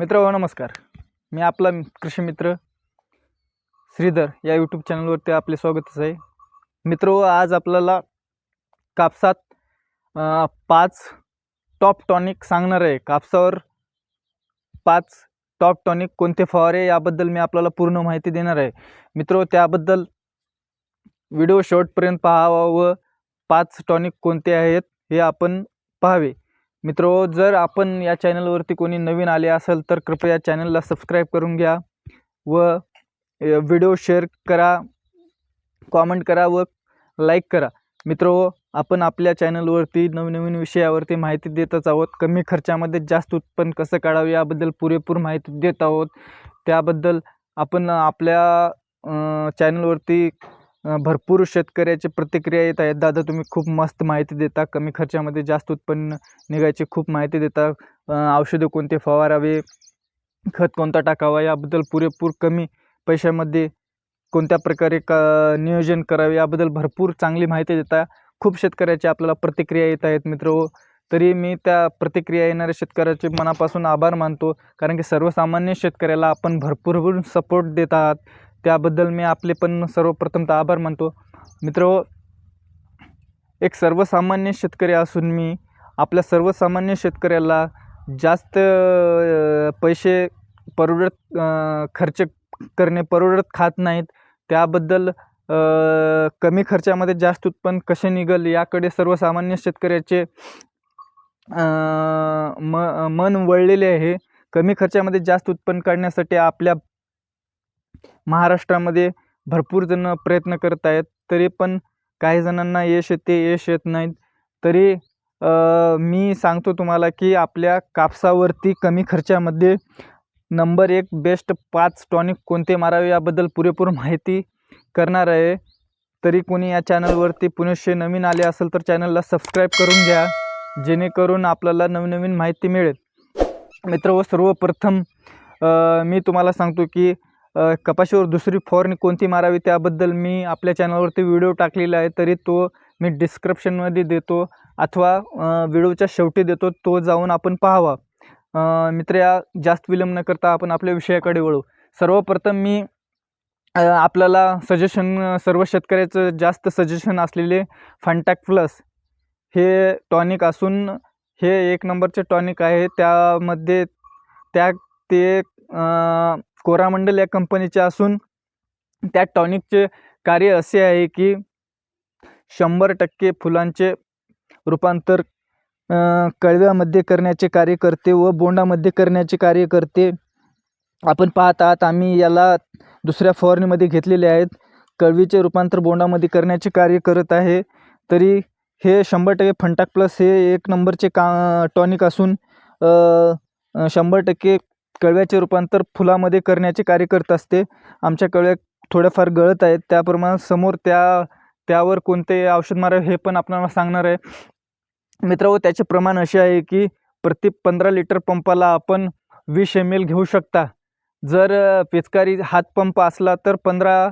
मित्र हो नमस्कार. मी आपला कृषी मित्र श्रीधर या यूट्यूब चॅनलवरती आपले स्वागतच आहे. मित्र आज आपल्याला कापसात पाच टॉप टॉनिक सांगणार आहे. कापसावर पाच टॉप टॉनिक कोणते फवारे याबद्दल मी आपल्याला पूर्ण माहिती देणार आहे. मित्र त्याबद्दल व्हिडिओ शॉर्टपर्यंत पाहावा व पाच टॉनिक कोणते आहेत हे आपण पाहावे. मित्रो जर आपण या चॅनलवरती कोणी नवीन आले असेल तर कृपया चॅनलला सबस्क्राईब करून घ्या व व्हिडिओ शेअर करा कॉमेंट करा व लाईक करा. मित्रो आपण आपल्या चॅनलवरती नवनवीन विषयावरती माहिती देतच आहोत. कमी खर्चामध्ये जास्त उत्पन्न कसं काढावे याबद्दल पुरेपूर माहिती देत आहोत. त्याबद्दल आपण आपल्या चॅनलवरती भरपूर शेतकऱ्याचे प्रतिक्रिया येत आहेत. दादा तुम्ही खूप मस्त माहिती देता. कमी खर्चामध्ये जास्त उत्पन्न निघायची खूप माहिती देता. औषधे औषधं कोणते फवारावे? खत कोणता टाकावा? याबद्दल पुरेपूर कमी पैशामध्ये कोणत्या प्रकारे क नियोजन करावे? याबद्दल भरपूर चांगली माहिती देता. खूप शेतकऱ्याची आपल्याला प्रतिक्रिया येत आहेत मित्र. तरी मी त्या प्रतिक्रिया येणाऱ्या शेतकऱ्याचे मनापासून आभार मानतो. कारण की सर्वसामान्य शेतकऱ्याला आपण भरपूर सपोर्ट देत आहात. त्याबद्दल मी आपले पण सर्वप्रथमतः आभार मानतो. मित्र एक सर्वसामान्य शेतकरी असून मी आपल्या सर्वसामान्य शेतकऱ्याला जास्त पैसे परवडत खर्च करणे परवडत खात नाहीत. त्याबद्दल कमी खर्चामध्ये जास्त उत्पन्न कसे निघल याकडे सर्वसामान्य शेतकऱ्याचे म मन वळलेले आहे. कमी खर्चामध्ये जास्त उत्पन्न काढण्यासाठी आपल्या महाराष्ट्रामध्ये भरपूर जण प्रयत्न करत आहेत तरी पण काही जणांना यश येते यश येत नाहीत. तरी मी सांगतो तुम्हाला की आपल्या कापसावरती कमी खर्चामध्ये नंबर एक बेस्ट पाच टॉनिक कोणते मारावे याबद्दल पुरेपूर माहिती करणार आहे. तरी कोणी या चॅनलवरती पुनश्य नवीन आले असेल तर चॅनलला सबस्क्राईब करून घ्या जेणेकरून आपल्याला नवीन नवीन माहिती मिळेल. मित्र व सर्वप्रथम मी तुम्हाला सांगतो की कपाशीवर दुसरी फवारणी कोणती मारावी त्याबद्दल मी आपल्या चॅनलवरती व्हिडिओ टाकलेला आहे तरी तो मी डिस्क्रिप्शनमध्ये देतो अथवा व्हिडिओच्या शेवटी देतो तो जाऊन आपण पाहावा. मित्र या जास्त विलंब न करता आपण आपल्या विषयाकडे वळू. सर्वप्रथम मी आपल्याला सजेशन सर्व शेतकऱ्याचं जास्त सजेशन असलेले फंटॅक प्लस हे टॉनिक असून हे एक नंबरचे टॉनिक आहे. त्यामध्ये त्या ते कोरामंडल या कंपनीचे असून त्या टॉनिकचे कार्य असे आहे की शंभर टक्के फुलांचे रूपांतर कळव्यामध्ये करण्याचे कार्य करते व बोंडामध्ये करण्याचे कार्य करते. आपण पाहत आहात आम्ही याला दुसऱ्या फवारणीमध्ये घेतलेले आहेत. कळवीचे रूपांतर बोंडामध्ये करण्याचे कार्य करत आहे. तरी हे शंभर टक्के फंटाक प्लस हे एक नंबरचे का टॉनिक असून शंभर टक्के कळव्याचे रूपांतर फुलामध्ये करण्याचे कार्य करत असते. आमच्या कळव्या थोड्याफार गळत आहेत. त्याप्रमाणे समोर त्या त्यावर कोणते औषध मारावे हे पण आपल्याला सांगणार आहे. मित्र त्याचे प्रमाण असे आहे की प्रति पंधरा लिटर पंपाला आपण वीस एम एल घेऊ शकता. जर पिचकारी हातपंप असला तर पंधरा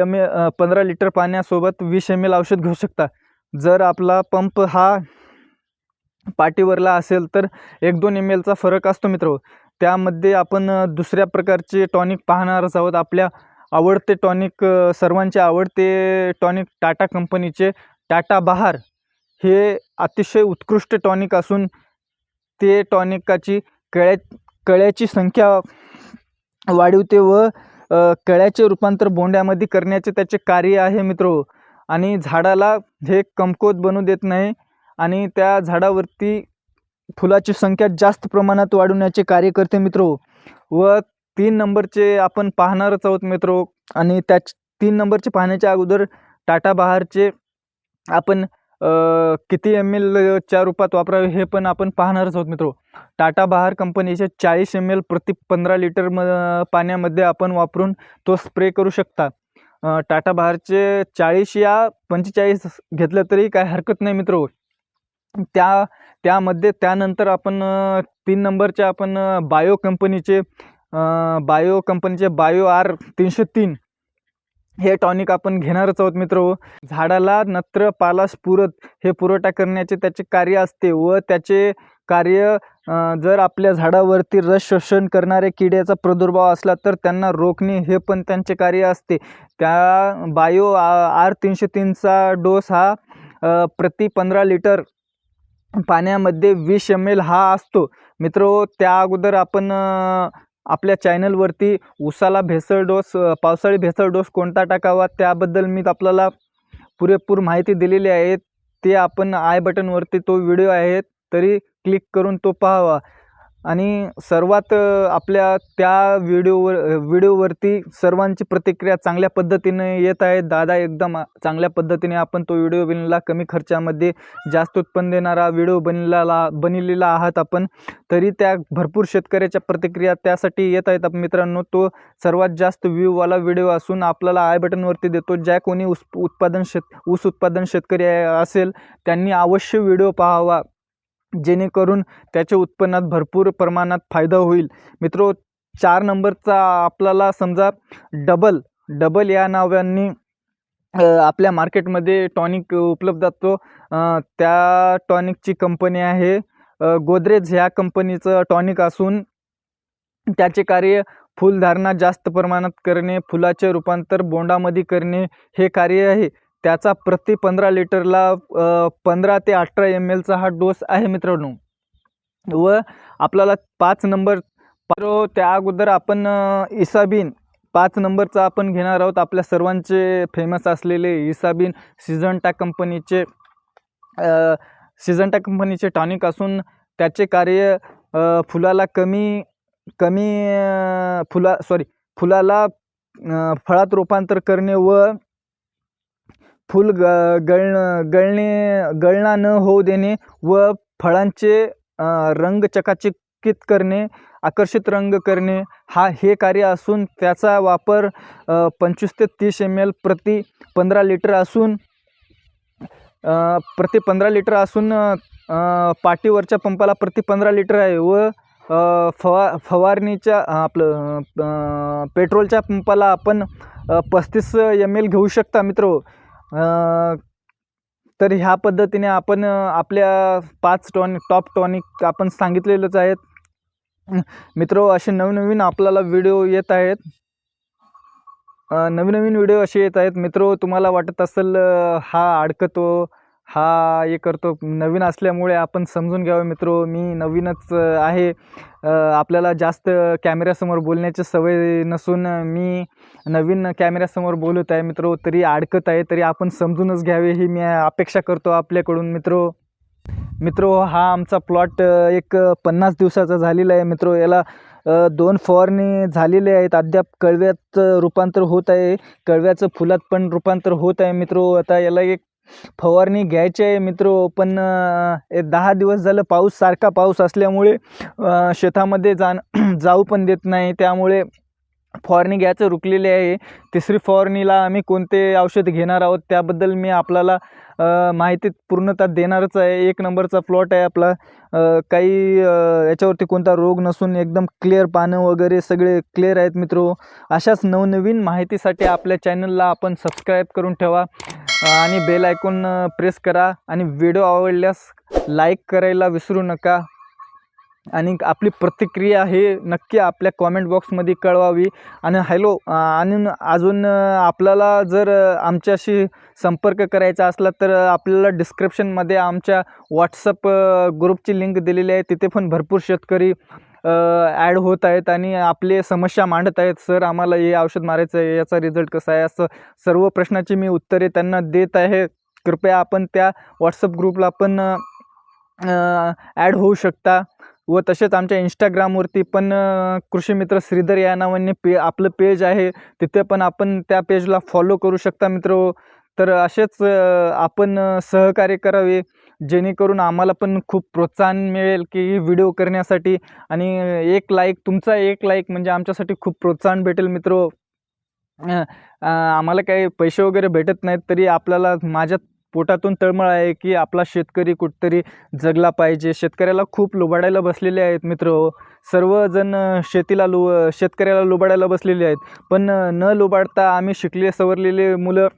एम ए पंधरा लिटर पाण्यासोबत वीस एम एल औषध घेऊ शकता. जर आपला पंप हा पाठीवरला असेल तर एक दोन एम एलचा फरक असतो मित्र त्यामध्ये आपण दुसऱ्या प्रकारचे टॉनिक पाहणारच आहोत. आपल्या आवडते टॉनिक सर्वांचे आवडते टॉनिक टाटा कंपनीचे टाटा बहार हे अतिशय उत्कृष्ट टॉनिक असून ते टॉनिकाची कळ्या कळ्याची संख्या वाढवते व कळ्याचे रूपांतर बोंड्यामध्ये करण्याचे त्याचे कार्य आहे मित्र. आणि झाडाला हे कमकुवत बनू देत नाही आणि त्या झाडावरती फुलाची संख्या जास्त प्रमाणात वाढवण्याचे कार्य करते मित्रो व तीन नंबरचे आपण पाहणारच आहोत मित्र आणि त्या तीन नंबरचे पाहण्याच्या अगोदर टाटा बहारचे आपण किती एम एलच्या रूपात वापरावे हे पण आपण पाहणारच आहोत मित्र. टाटा बहार कंपनीचे चाळीस एम एल प्रति पंधरा लिटर म पाण्यामध्ये आपण वापरून तो स्प्रे करू शकता. टाटा बहारचे चाळीस या पंचेचाळीस घेतलं तरी काय हरकत नाही मित्र. त्या त्यामध्ये त्यानंतर आपण तीन नंबरचे आपण बायो कंपनीचे बायो कंपनीचे बायो आर तीनशे तीन. हे टॉनिक आपण घेणारच आहोत मित्र. झाडाला नत्र पाला स्फुरत हे पुरवठा करण्याचे त्याचे कार्य असते व त्याचे कार्य जर आपल्या झाडावरती रस शोषण करणाऱ्या किड्याचा प्रादुर्भाव असला तर त्यांना रोखणे हे पण त्यांचे कार्य असते. त्या बायो आर तीनशे तीनचा डोस हा प्रति पंधरा लिटर पाण्यामध्ये वीस एम एल हा असतो. मित्रो त्या अगोदर आपण आपल्या चॅनलवरती उसाला भेसळ डोस पावसाळी भेसळ डोस कोणता टाकावा त्याबद्दल मी आपल्याला पुरेपूर माहिती दिलेली आहे. ते आपण आय बटनवरती तो व्हिडिओ आहे तरी क्लिक करून तो पाहावा. आणि सर्वात आपल्या त्या व्हिडिओवर व्हिडिओवरती सर्वांची प्रतिक्रिया चांगल्या पद्धतीने येत आहे. दादा एकदम चांगल्या पद्धतीने आपण तो व्हिडिओ बनवला कमी खर्चामध्ये जास्त उत्पन्न देणारा व्हिडिओ बनलेला बनलेला आहात आपण. तरी त्या भरपूर शेतकऱ्याच्या प्रतिक्रिया त्यासाठी येत आहेत. मित्रांनो तो सर्वात जास्त व्ह्यूवाला व्हिडिओ असून आपल्याला आय बटनवरती देतो. ज्या कोणी उस उत्पादन शेत ऊस उत्पादन शेतकरी आहे- असेल त्यांनी अवश्य व्हिडिओ पाहावा. जेणेकरून त्याच्या उत्पन्नात भरपूर प्रमाणात फायदा होईल. मित्रो चार नंबरचा आपल्याला समजा डबल डबल या नावांनी आपल्या मार्केटमध्ये टॉनिक उपलब्ध असतो. त्या टॉनिकची कंपनी आहे गोदरेज ह्या कंपनीचं टॉनिक असून त्याचे कार्य फुलधारणा जास्त प्रमाणात करणे फुलाचे रूपांतर बोंडामध्ये करणे हे कार्य आहे. त्याचा प्रति पंधरा लिटरला पंधरा ते अठरा एम एलचा हा डोस आहे मित्रांनो. व आपल्याला पाच नंबर त्या अगोदर आपण इसाबीन पाच नंबरचा आपण घेणार आहोत. आपल्या सर्वांचे फेमस असलेले इसाबीन सिझंटा कंपनीचे सिझंटा कंपनीचे टॉनिक असून त्याचे कार्य फुलाला कमी कमी फुला सॉरी फुलाला फळात रूपांतर करणे व फुल ग गळणं गळणे गळणा न होऊ देणे व फळांचे रंग चकाचकीत करणे आकर्षित रंग करणे हा हे कार्य असून त्याचा वापर पंचवीस ते तीस एम एल प्रति पंधरा लिटर असून प्रति पंधरा लिटर असून पाटीवरच्या पाठीवरच्या पंपाला प्रति पंधरा लिटर आहे व फवा फवारणीच्या आपलं पेट्रोलच्या पंपाला आपण पस्तीस एम एल घेऊ शकता मित्र. तर ह्या पद्धतीने आपण आपल्या पाच टॉनिक टॉप टॉनिक आपण सांगितलेलंच आहेत. मित्र असे नवनवीन आपल्याला व्हिडिओ येत आहेत. नवीन नवीन व्हिडिओ असे येत आहेत. मित्र तुम्हाला वाटत असेल हा अडकतो हा हे करतो. नवीन असल्यामुळे आपण समजून घ्यावं मित्र. मी नवीनच आहे. आपल्याला जास्त कॅमेऱ्यासमोर बोलण्याची सवय नसून मी नवीन कॅमेऱ्यासमोर बोलत आहे मित्र. तरी अडकत आहे तरी आपण समजूनच घ्यावे ही मी अपेक्षा करतो आपल्याकडून मित्र. मित्र हा आमचा प्लॉट एक पन्नास दिवसाचा झालेला आहे मित्र. याला दोन फवारणी झालेले आहेत. अद्याप कळव्याचं रूपांतर होत आहे. कळव्याचं फुलात पण रूपांतर होत आहे मित्र. आता याला एक फवारणी घ्यायची आहे मित्र पण एक दहा दिवस झालं पाऊस सारखा पाऊस असल्यामुळे शेतामध्ये जाण जाऊ पण देत नाही. त्यामुळे फवारणी घ्यायचं रुकलेले आहे. तिसरी फवारणीला आम्ही कोणते औषध घेणार आहोत त्याबद्दल मी आपल्याला माहिती पूर्णतः देणारच आहे. एक नंबरचा प्लॉट आहे आपला. काही याच्यावरती कोणता रोग नसून एकदम क्लिअर पानं वगैरे सगळे क्लिअर आहेत मित्र. अशाच नवनवीन माहितीसाठी आपल्या चॅनलला आपण सबस्क्राईब करून ठेवा. आणि बेल आयकॉन प्रेस करा आणि व्हिडिओ आवडल्यास लाईक करायला विसरू नका. आणि आपली प्रतिक्रिया हे नक्की आपल्या कॉमेंट बॉक्समध्ये कळवावी. आणि हॅलो आणि अजून आपल्याला जर आमच्याशी संपर्क करायचा असला तर आपल्याला डिस्क्रिप्शनमध्ये आमच्या व्हॉट्सअप ग्रुपची लिंक दिलेली आहे. तिथे पण भरपूर शेतकरी ॲड होत आहेत आणि आपले समस्या मांडत आहेत. सर आम्हाला हे औषध मारायचं आहे याचा रिझल्ट कसा आहे? असं सर्व प्रश्नाची मी उत्तरे त्यांना देत आहे. कृपया आपण त्या व्हॉट्सअप ग्रुपला पण ॲड होऊ शकता व तसेच आमच्या इंस्टाग्रामवरती पण कृषी मित्र श्रीधर या नावाने पे आपलं पेज आहे. तिथे पण आपण त्या पेजला फॉलो करू शकता मित्र. तर असेच आपण सहकार्य करावे. जेणेकरून आम्हाला पण खूप प्रोत्साहन मिळेल की व्हिडिओ करण्यासाठी. आणि एक लाईक तुमचा एक लाईक म्हणजे आमच्यासाठी खूप प्रोत्साहन भेटेल मित्र. आम्हाला काही पैसे वगैरे भेटत नाहीत तरी आपल्याला माझ्या पोटातून तळमळ आहे की आपला शेतकरी कुठतरी जगला पाहिजे. शेतकऱ्याला खूप लुबाडायला बसलेले आहेत मित्र. सर्वजण शेतीला लु शेतकऱ्याला लुबाडायला बसलेले आहेत. पण न लुबाडता आम्ही शिकले सवरलेले मुलं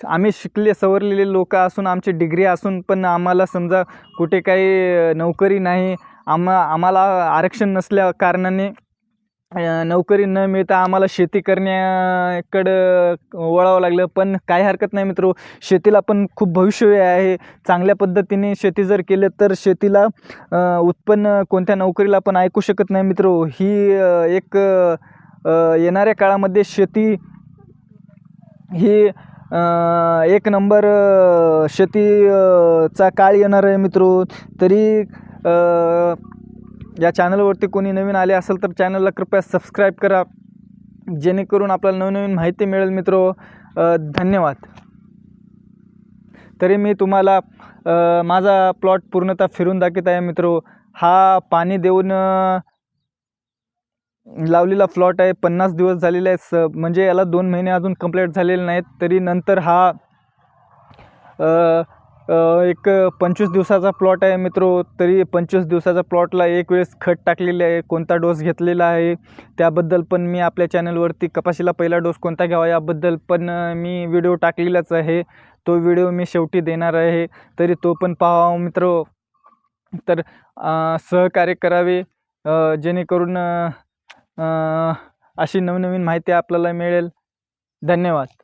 आम्ही शिकले सवरलेले लोक असून आमची डिग्री असून पण आम्हाला समजा कुठे काही नोकरी नाही आम्हा आम्हाला आरक्षण नसल्या कारणाने नोकरी न मिळता आम्हाला शेती करण्याकडं वळावं लागलं. पण काही हरकत नाही मित्रो शेतीला पण खूप भविष्य आहे. चांगल्या पद्धतीने शेती जर केलं तर शेतीला उत्पन्न कोणत्या नोकरीला पण ऐकू शकत नाही मित्रो. ही एक येणाऱ्या काळामध्ये शेती ही एक नंबर शेती चा काळ येणार आहे मित्रो. तरी या चॅनलवरती कोणी नवीन आले असेल तर चॅनलला कृपया सबस्क्राईब करा. जेणेकरून आपल्याला नवनवीन माहिती मिळेल मित्रो. धन्यवाद. तरी मी तुम्हाला माझा प्लॉट पूर्णतः फिरून दाखवत आहे मित्रो. हा पाणी देऊन लावलेला प्लॉट आहे पन्नास दिवस झालेले आहेत स म्हणजे याला दोन महिने अजून कंप्लीट झालेले नाहीत तरी नंतर हा एक पंचवीस दिवसाचा प्लॉट आहे मित्रो तरी पंचवीस दिवसाचा प्लॉटला एक वेळेस खत टाकलेले आहे कोणता डोस घेतलेला आहे त्याबद्दल पण मी आपल्या चॅनलवरती कपाशीला पहिला डोस कोणता घ्यावा याबद्दल पण मी व्हिडिओ टाकलेलाच आहे तो व्हिडिओ मी शेवटी देणार आहे तरी तो पण पाहावा मित्रो. तर सहकार्य करावे जेणेकरून अशी नवनवीन माहिती आपल्याला मिळेल. धन्यवाद.